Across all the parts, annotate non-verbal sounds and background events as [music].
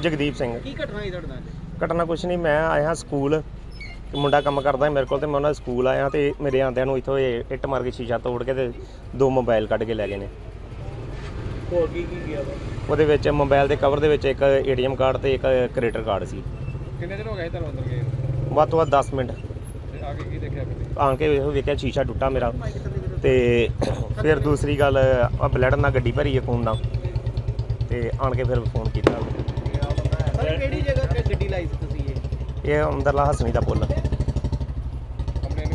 ਜਗਦੀਪ ਸਿੰਘ। ਕੀ ਘਟਨਾ ਹੋਈ ਤੁਹਾਡੇ ਨਾਲ ਘਟਨਾ ਕੁਛ ਨਹੀਂ ਮੈਂ ਆਇਆ ਸਕੂਲ ਤੇ ਮੁੰਡਾ ਕੰਮ ਕਰਦਾ ਸੀ ਮੇਰੇ ਕੋਲ ਤੇ ਮੈਂ ਉਹਨਾਂ ਦੇ ਸਕੂਲ ਆਇਆ ਤੇ ਮੇਰੇ ਆਂਦਿਆਂ ਨੂੰ ਇੱਥੋਂ ਇਹ ਇੱਟ ਮਾਰ ਕੇ ਸ਼ੀਸ਼ਾ ਤੋੜ ਕੇ ਤੇ ਦੋ ਮੋਬਾਈਲ ਕੱਢ ਕੇ ਲੈ ਗਏ ਨੇ। ਹੋਰ ਕੀ ਕੀ ਗਿਆ ਵਾ? ਉਹਦੇ ਵਿੱਚ ਮੋਬਾਈਲ ਦੇ ਕਵਰ ਦੇ ਵਿੱਚ ਇੱਕ ਏਟੀਐਮ ਕਾਰਡ ਤੇ ਇੱਕ ਕ੍ਰੈਡਿਟ ਕਾਰਡ ਸੀ। ਕਿੰਨੇ ਦਿਨ ਹੋ ਗਏ ਤੁਹਾਨੂੰ ਅੰਦਰ ਗਏ ਵੱਧ ਤੋਂ ਵੱਧ 10 ਮਿੰਟ। ਤੇ ਆ ਕੇ ਕੀ ਦੇਖਿਆ ਆਣ ਕੇ ਵੇਖੋ ਵੇਖਿਆ ਸ਼ੀਸ਼ਾ ਟੁੱਟਾ ਮੇਰਾ। ਤੇ ਫਿਰ ਦੂਸਰੀ ਗੱਲ ਆ ਬਲੱਡ ਨਾਲ ਗੱਡੀ ਭਰੀ ਹੈ ਖੂਨ ਨਾਲ। ਤੇ ਆਣ ਕੇ ਫਿਰ ਫੋਨ ਕੀਤਾ ਸਰ ਕਿਹੜੀ ਜਗ੍ਹਾ ਤੇ ਗੱਡੀ ਲਾਈ ਸੀ ਤੁਸੀਂ ਇਹ ਅੰਦਰਲਾ ਹਸਣੀ ਦਾ ਪੁੱਲ। ਕੰਪਲੇਂਟ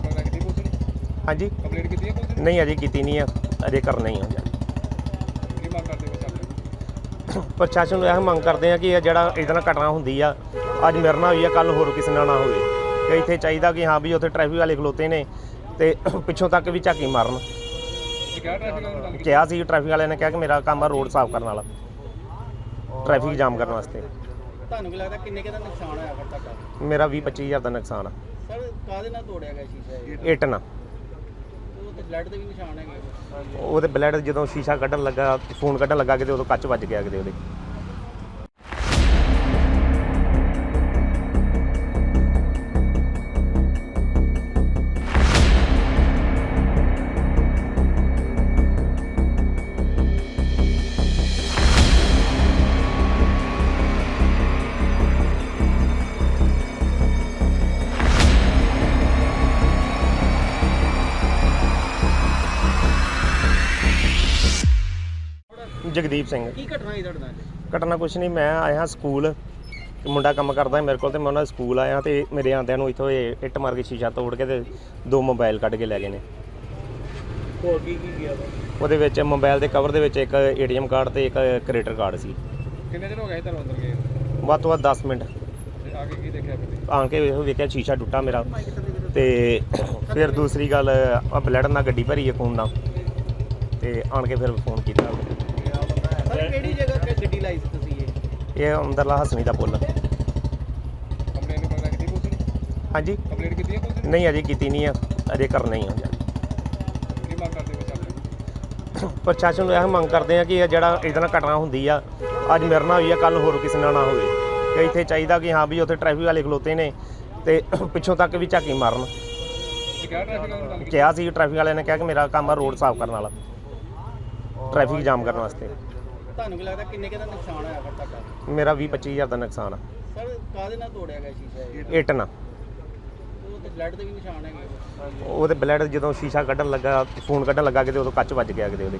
ਹਾਂਜੀ। ਕੰਪਲੇਂਟ ਕੀਤੀ ਹੈ ਪੁਲਿਸ ਨਹੀਂ ਅਜੇ ਕੀਤੀ ਨਹੀਂ ਆ। ਅਜੇ ਕਰਨਾ ਹੀ ਆ। ਜੀ ਕੀ ਮੰਗ ਕਰਦੇ ਹੋ ਚੱਲ ਪ੍ਰਸ਼ਾਸਨ ਨੂੰ ਇਹ ਮੰਗ ਕਰਦੇ ਆ ਕਿ ਇਹ ਜਿਹੜਾ ਇਹਦੇ ਨਾਲ ਘਟਨਾ ਹੁੰਦੀ ਆ ਅੱਜ ਮੇਰੇ ਨਾਲ ਹੋਈ ਆ ਕੱਲ ਹੋਰ ਕਿਸੇ ਨਾਲ ਨਾ ਹੋਵੇ। ਕਿ ਇੱਥੇ ਚਾਹੀਦਾ ਕਿ ਹਾਂ ਵੀ ਉੱਥੇ ਟ੍ਰੈਫਿਕ ਵਾਲੇ ਖਲੋਤੇ ਨੇ ਤੇ [clears throat] ਪਿੱਛੋਂ ਤੱਕ ਵੀ ਝਾਕੀ ਮਾਰਨ। ਤੁਸੀਂ ਕਿਹਾ ਟ੍ਰੈਫਿਕ ਵਾਲਿਆਂ ਨੂੰ ਗੱਲ ਕੀਤੀ? ਕਿਹਾ ਸੀ ਟ੍ਰੈਫਿਕ ਵਾਲਿਆਂ ਨੇ ਕਿਹਾ ਕਿ ਮੇਰਾ ਕੰਮ ਆ ਰੋਡ ਸਾਫ਼ ਕਰਨ ਵਾਲਾ। ਟ੍ਰੈਫਿਕ ਜਾਮ ਕਰਨ ਵਾਸਤੇ। ਤੁਹਾਨੂੰ ਕੀ ਲੱਗਦਾ ਕਿੰਨੇ ਕੁ ਦਾ ਨੁਕਸਾਨ ਹੋਇਆ ਫਿਰ ਤੁਹਾਡਾ? ਮੇਰਾ 20 25000 ਦਾ ਨੁਕਸਾਨ ਆ। ਸਰ ਕਾਹਦੇ ਨਾਲ ਤੋੜਿਆ ਗਿਆ ਸ਼ੀਸ਼ਾ ਇਹ? ਇੱਟ ਨਾ ਉਹ ਤੇ ਬਲੱਡ ਦੇ ਵੀ ਨਿਸ਼ਾਨ ਹੈਗੇ ਉਹਦੇ ਬਲੱਡ ਜਦੋਂ ਸ਼ੀਸ਼ਾ ਕੱਢਣ ਲੱਗਾ ਫੋਨ ਕੱਢਣ ਲੱਗਾ ਕਿਤੇ ਉਦੋਂ ਕੱਚ ਵੱਜ ਗਿਆ ਕਿਤੇ ਉਹਦੇ। ਜਗਦੀਪ ਸਿੰਘ। ਕੀ ਘਟਨਾ ਹੋਈ ਤੁਹਾਡੇ ਨਾਲ? ਘਟਨਾ ਕੁਛ ਨਹੀਂ ਮੈਂ ਆਇਆ ਸਕੂਲ। ਮੁੰਡਾ ਕੰਮ ਕਰਦਾ ਮੇਰੇ ਕੋਲ ਤੇ ਮੈਂ ਉਹਨਾਂ ਦੇ ਸਕੂਲ ਆਇਆ ਤੇ ਮੇਰੇ ਆਂਦਿਆਂ ਨੂੰ ਇੱਥੋਂ ਇਹ ਇੱਟ ਮਾਰ ਕੇ ਸ਼ੀਸ਼ਾ ਤੋੜ ਕੇ ਤੇ ਦੋ ਮੋਬਾਈਲ ਕੱਢ ਕੇ ਲੈ ਗਏ ਨੇ। ਹੋਰ ਕੀ ਕੀ ਗਿਆ ਵਾ? ਉਹਦੇ ਵਿੱਚ ਮੋਬਾਈਲ ਦੇ ਕਵਰ ਦੇ ਵਿੱਚ ਇੱਕ ਏਟੀਐਮ ਕਾਰਡ ਤੇ ਇੱਕ ਕ੍ਰੈਡਿਟ ਕਾਰਡ ਸੀ। ਕਿੰਨੇ ਦਿਨ ਹੋ ਗਏ ਤੁਹਾਨੂੰ ਅੰਦਰ ਗਏ ਵੱਧ ਤੋਂ ਵੱਧ 10 ਮਿੰਟ। ਤੇ ਆ ਕੇ ਕੀ ਦੇਖਿਆ ਫਿਰ? ਆਣ ਕੇ ਵੇਖੋ ਵੇਖਿਆ ਸ਼ੀਸ਼ਾ ਟੁੱਟਾ ਮੇਰਾ। ਤੇ ਫਿਰ ਦੂਸਰੀ ਗੱਲ ਆ ਬਲੱਡ ਨਾਲ ਗੱਡੀ ਭਰੀ ਹੈ ਖੂਨ ਨਾਲ। ਤੇ ਆਣ ਕੇ ਫਿਰ ਫੋਨ ਕੀਤਾ। ਕਿਹੜੀ ਜਗ੍ਹਾ ਤੇ ਗੱਡੀ ਲਾਈ ਸੀ ਤੁਸੀਂ ਇਹ? ਇਹ ਅੰਦਰਲਾ ਹਸਣੀ ਦਾ ਪੁੱਲ। ਕੰਪਲੇਂਟ ਕਰਨਾ ਕਿਤੇ ਪੁਲਿਸ ਨੂੰ? ਹਾਂਜੀ। ਕੰਪਲੇਂਟ ਕੀਤੀ ਹੈ ਪੁਲਿਸ ਨਹੀਂ ਅਜੇ ਕੀਤੀ ਨਹੀਂ ਆ। ਅਜੇ ਕਰਨਾ ਹੀ ਆ। ਜੀ ਨੂੰ ਕੀ ਮੰਗ ਕਰਦੇ ਹੋ ਚੱਲ ਪ੍ਰਸ਼ਾਸਨ ਨੂੰ ਇਹ ਮੰਗ ਕਰਦੇ ਆ ਕਿ ਇਹ ਜਿਹੜਾ ਇਹਦੇ ਨਾਲ ਘਟਨਾ ਹੁੰਦੀ ਆ ਅੱਜ ਮੇਰੇ ਨਾਲ ਹੋਈ ਆ ਕੱਲ ਹੋਰ ਕਿਸੇ ਨਾਲ ਨਾ ਹੋਵੇ। ਕਿ ਇੱਥੇ ਚਾਹੀਦਾ ਕਿ ਹਾਂ ਵੀ ਉੱਥੇ ਟ੍ਰੈਫਿਕ ਵਾਲੇ ਖਲੋਤੇ ਨੇ ਤੇ ਪਿੱਛੋਂ ਤੱਕ ਵੀ ਝਾਕੀ ਮਾਰਨ। ਤੁਸੀਂ ਕਿਹਾ ਟ੍ਰੈਫਿਕ ਵਾਲਿਆਂ ਨੂੰ ਗੱਲ ਕੀਤੀ? ਕਿਹਾ ਸੀ ਟ੍ਰੈਫਿਕ ਵਾਲਿਆਂ ਨੇ ਕਿਹਾ ਕਿ ਮੇਰਾ ਕੰਮ ਆ ਰੋਡ ਸਾਫ਼ ਕਰਨ ਵਾਲਾ। ਟ੍ਰੈਫਿਕ ਜਾਮ ਕਰਨ ਵਾਸਤੇ। ਤੁਹਾਨੂੰ ਕੀ ਲੱਗਦਾ ਕਿੰਨੇ ਕੁ ਦਾ ਨੁਕਸਾਨ ਹੋਇਆ ਫਿਰ ਤੁਹਾਡਾ? ਮੇਰਾ 20 25000 ਦਾ ਨੁਕਸਾਨ ਆ। ਸਰ ਕਾਹਦੇ ਨਾਲ ਤੋੜਿਆ ਗਿਆ ਸ਼ੀਸ਼ਾ ਇਹ? ਇੱਟ ਨਾ ਉਹ ਤੇ ਬਲੱਡ ਦੇ ਵੀ ਨਿਸ਼ਾਨ ਹੈਗੇ ਉਹਦੇ ਬਲੱਡ ਜਦੋਂ ਸ਼ੀਸ਼ਾ ਕੱਢਣ ਲੱਗਾ ਫੋਨ ਕੱਢਣ ਲੱਗਾ ਕਿਤੇ ਉਦੋਂ ਕੱਚ ਵੱਜ ਗਿਆ ਕਿਤੇ ਉਹਦੇ।